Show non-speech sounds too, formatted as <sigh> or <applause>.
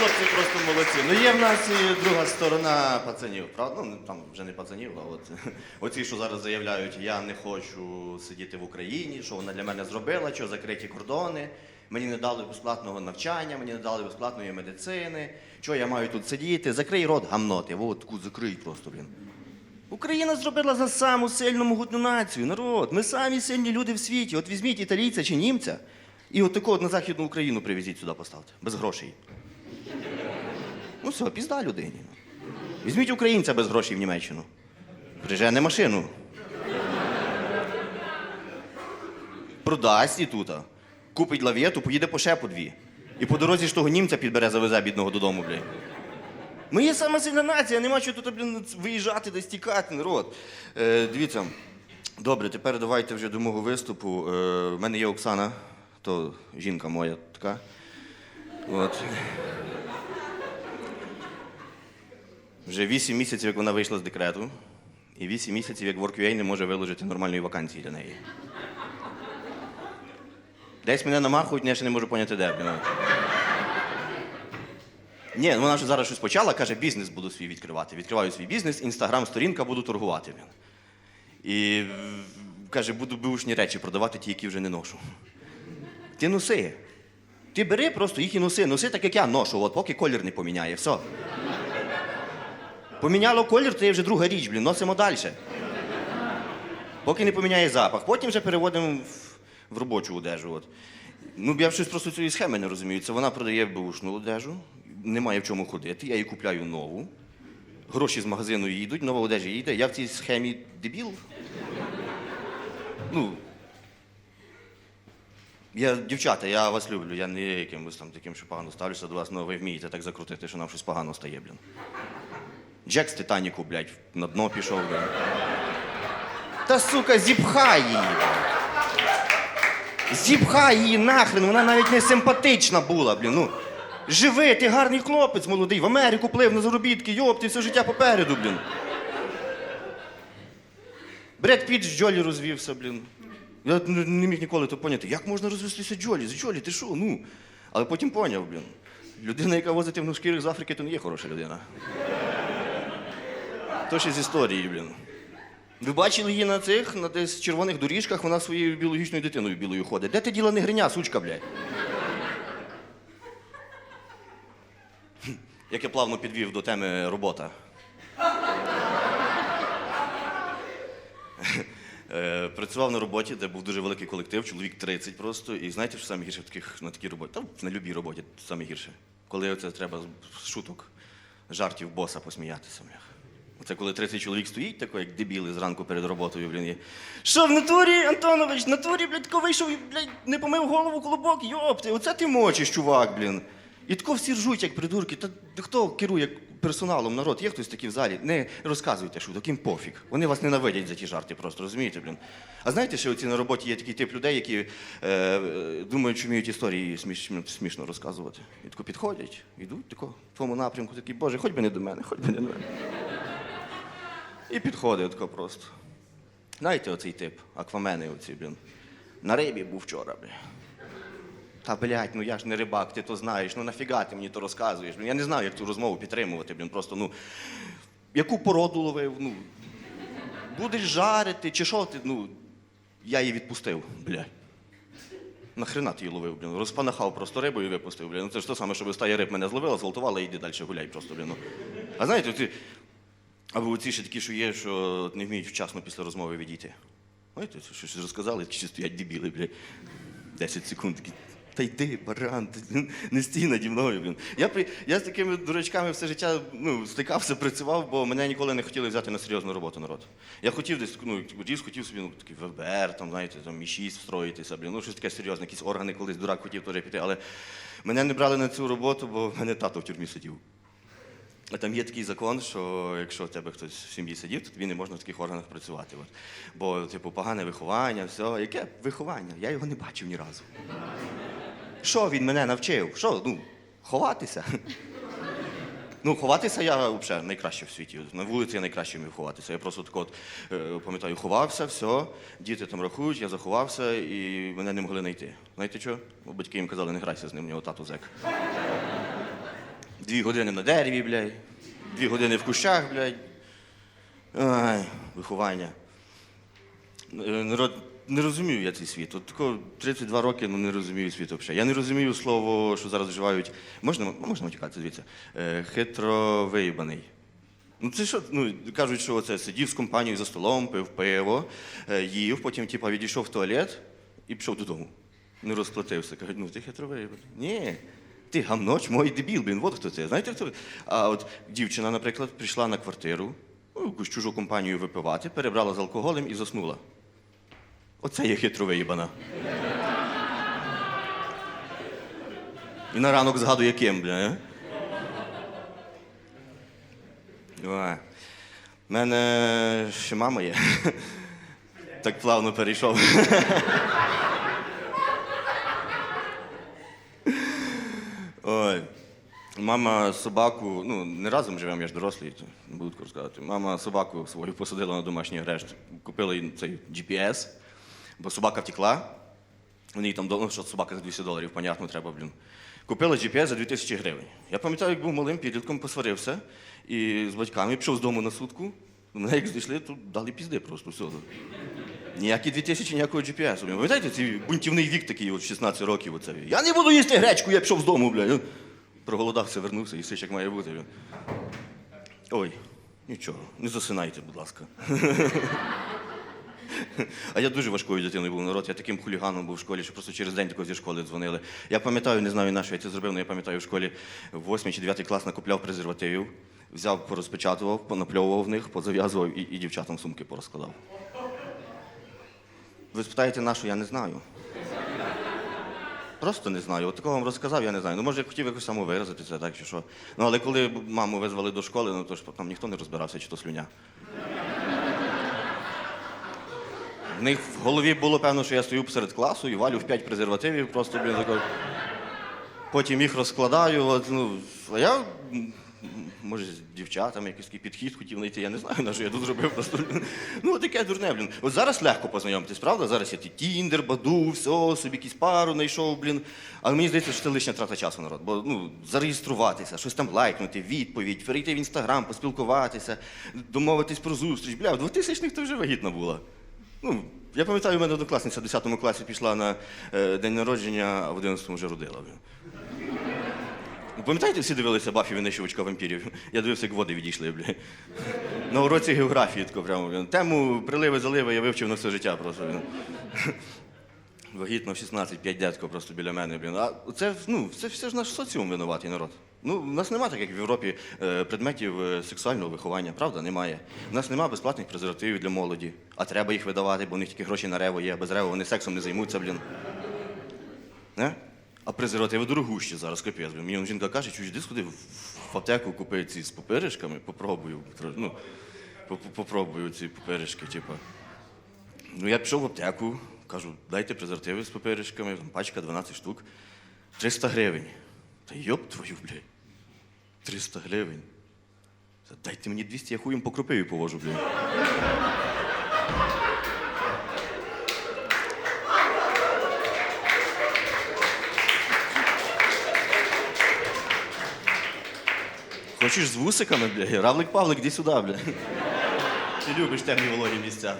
Хлопці просто молодці. Ну є в нас і друга сторона пацанів, правда? Ну там вже не пацанів, а от <laughs> оці, що зараз заявляють, я не хочу сидіти в Україні, що вона для мене зробила, що закриті кордони. Мені не дали безплатного навчання, мені не дали безплатної медицини. Що я маю тут сидіти? Закрий рот, гамноти. От таку закрий просто, блін. Україна зробила за саму сильну могутню націю, народ. Ми самі сильні люди в світі. От візьміть італійця чи німця, і от такого от на Західну Україну привезіть сюди поставте. Без грошей. Ну все, пізда людині. Візьміть українця без грошей в Німеччину. Прижене машину. Продасть і тута. Купить лавєту, поїде по ще по дві. І по дорозі ж того німця підбере, завезе бідного додому, блядь. Ми є сама сильна нація, нема чого тут блін, виїжджати, десь тікати, народ. Е, дивіться, добре, тепер давайте вже до мого виступу. Е, в мене є Оксана, то жінка моя така. От. Вже 8 місяців, як вона вийшла з декрету, і 8 місяців, як WorkUA не може виложити нормальної вакансії для неї. Десь мене намахують, я ще не можу поняти, де. Ні, ну вона ж зараз щось почала, каже, бізнес буду свій відкривати. Відкриваю свій бізнес, інстаграм-сторінка, буду торгувати. І каже, буду бушні речі продавати, ті, які вже не ношу. Ти носи. Ти бери просто їх і носи. Носи так, як я ношу, от поки колір не поміняє. Все. Поміняло колір, то є вже друга річ, блін, носимо далі. Поки не поміняє запах. Потім вже переводимо в, в робочу одежу. От. Ну, я щось просто цієї схеми не розумію. Це вона продає бушну одежу, немає в чому ходити, я їй купляю нову. Гроші з магазину їдуть, нова одежа їде. Я в цій схемі дебіл. Ну. Я, дівчата, я вас люблю, я не якимось там таким, що погано ставлюся до вас, але ви вмієте так закрутити, що нам щось погано стає, блін. Джек з Титаніку, блядь, на дно пішов, блін. Та сука, зіпхай її. Зіпхай її нахрен, вона навіть не симпатична була, блін. Ну, живи, ти гарний хлопець молодий, в Америку плив на заробітки, йоп, ти все життя попереду, блін. Бред Піт з Джолі розвівся, блін. Я не міг ніколи то поняти, як можна розвестися Джолі? З Джолі, ти що? Ну. Але потім поняв, блін. Людина, яка возить темношкірих з Африки, то не є хороша людина. То ще з історії, блін. Ви бачили її на цих, на десь червоних доріжках, вона своєю біологічною дитиною білою ходить. Де ти діла негриня, сучка, блядь? Як я плавно підвів до теми робота. Е, Працював на роботі, де був дуже великий колектив, чоловік 30 просто. І знаєте, що саме гірше в таких, на такій роботі? Та на любій роботі саме гірше. Коли це треба з шуток, жартів боса посміятися. Оце коли 30 чоловік стоїть, тако, як дебіли зранку перед роботою, блін. І... Що в натурі, Антонович, в натурі, блядь, вийшов і, не помив голову колобок, йопти, оце ти мочиш, чувак, блін. І тако всі ржуть, як придурки. Та хто керує персоналом, народ? Є хтось такий в залі? Не розказуйте шуток, їм пофіг. Вони вас ненавидять за ті жарти просто, розумієте, блін. А знаєте, що оці на роботі є такий тип людей, які е, е, думають, що вміють історії смішно, смішно розказувати. І тако підходять, йдуть тако в твоєму напрямку, такі, боже, хоч би не до мене, хоч би не до мене. І підходить тако просто. Знаєте, оцей тип, аквамени оці, блін. На рибі був вчора, блін. Та блядь, ну я ж не рибак, ти то знаєш. Ну нафіга ти мені то розказуєш? Ну я не знаю, як цю розмову підтримувати, блін. Просто, ну. Яку породу ловив? Ну. Будеш жарити, чи що ти? Ну. Я її відпустив, блядь. Нахрена ти її ловив, блін? Розпанахав просто рибу і випустив, блін. Ну це ж те саме, щоб стая риб мене зловила, зґвалтувала і йди далі гуляй просто, блін. Ну. А знаєте, ці, або оці ще такі, що є, що не вміють вчасно після розмови відійти. Знаєте, це щось розказали, ще стоять дебіли, блядь. 10 секунд. Та йди, баран, ти не стій наді мною. Блін. Я, я з такими дурачками все життя ну, стикався, працював, бо мене ніколи не хотіли взяти на серйозну роботу народ. Я хотів десь, ну, ріс хотів собі, ну, такий ВБР, там, знаєте, там, Мі-6 встроїтися, блін, ну, щось таке серйозне, якісь органи колись дурак хотів теж піти, але мене не брали на цю роботу, бо в мене тато в тюрмі сидів. А там є такий закон, що якщо в тебе хтось в сім'ї сидів, то тобі не можна в таких органах працювати. От. Бо, типу, погане виховання, все. Яке виховання? Я його не бачив ні разу. Що він мене навчив? Що? Ну, ховатися. Ну, ховатися я взагалі найкраще в світі. На вулиці я найкраще вмів ховатися. Я просто так от е, пам'ятаю, ховався, все, діти там рахують, я заховався і мене не могли знайти. Знаєте що? Батьки їм казали, не грайся з ним, у нього тату зек. Дві години на дереві, блядь. Дві години в кущах, блядь. Ай, виховання. Е, не розумію я цей світ. От тако 32 роки, ну не розумію світ взагалі. Я не розумію слово, що зараз вживають. Можна, можна матюкатися, дивіться. Е, хитро виїбаний. Ну це що, ну кажуть, що це сидів з компанією за столом, пив пиво, е, їв, потім типа, відійшов в туалет і пішов додому. Не розплатився. Кажуть, ну ти хитро виїбаний. Ні. Ти гамноч, мой дебіл, блін, от хто це. Знаєте, хто? А от дівчина, наприклад, прийшла на квартиру, ну, якусь чужу компанію випивати, перебрала з алкоголем і заснула. Оце є хитро виїбана. І на ранок згадує ким, бля. е? У мене ще мама є. Так плавно перейшов. Ой. Мама собаку, ну не разом живемо, я ж дорослий, буду розказати. Мама собаку свою посадила на домашній арешт. Купила їй цей GPS, бо собака втекла. Вони їй там ну, що собака за 200 доларів, понятно, треба, блін. Купила GPS за 2000 гривень. Я пам'ятаю, як був малим підлітком, посварився і з батьками пішов з дому на сутку. Мене як знайшли, то дали пізди просто все. Ніякі 2000, ніякого GPS. Ви пам'ятаєте, цей бунтівний вік такий, от 16 років. Оце. Я не буду їсти гречку, я пішов з дому, бля. Проголодався, вернувся і все як має бути. Бля. Ой, нічого, не засинайте, будь ласка. А я дуже важкою дитиною був народ. Я таким хуліганом був в школі, що просто через день такого зі школи дзвонили. Я пам'ятаю, не знаю, на що я це зробив, але я пам'ятаю, в школі 8 чи 9 клас накупляв презервативів, взяв, порозпечатував, понапльовував в них, позав'язував і, і дівчатам сумки порозкладав. Ви спитаєте, на що я не знаю. Просто не знаю. От такого вам розказав, я не знаю. Ну, може, я хотів якось самовиразити це, так чи що. Ну, але коли маму визвали до школи, ну то ж там ніхто не розбирався, чи то слюня. В них в голові було певно, що я стою посеред класу і валю в п'ять презервативів, просто блін такий. Потім їх розкладаю. От, ну, а я, може, з дівчатами якийсь підхід хотів знайти, я не знаю, на що я тут зробив просто. Ну, таке дурне, блін. От зараз легко познайомитись, правда? Зараз є ті Тіндер, Баду, все, собі якусь пару знайшов, блін. Але мені здається, що це лишня трата часу, народ. Бо ну, зареєструватися, щось там лайкнути, відповідь, перейти в інстаграм, поспілкуватися, домовитись про зустріч. Бля, в 2000-х ти вже вагітна була. Ну, я пам'ятаю, у мене однокласниця в 10 класі пішла на е, день народження, а в 11-му вже родила. блін. Пам'ятаєте, всі дивилися Баффі винищувачка вампірів? Я дивився, як води відійшли, бля. На уроці географії тако прямо. Тему приливи заливи я вивчив на все життя просто. Вагітно в 16, 5 дядько просто біля мене, блін. А це, ну, це все ж наш соціум винуватий народ. Ну, у нас немає, так як в Європі, е, предметів е, сексуального виховання, правда? Немає. У нас немає безплатних презервативів для молоді, а треба їх видавати, бо у них тільки гроші на рево є, без рево вони сексом не займуться, блін. Не? А презервативи дорогущі зараз, капець. Мені жінка каже, чуєш, іди сходи в аптеку купи ці з папиришками, попробую. Ну, попробую ці папиришки, типу. Ну, я пішов в аптеку, кажу, дайте презервативи з папиришками, там пачка 12 штук. 300 гривень. Та йоп твою, блядь. 300 гривень. Дайте мені 200, я хуєм по кропиві повожу, блядь. Хочеш з вусиками, бля? Равлик Павлик, іди сюди, бля. Ти любиш темні вологі місця.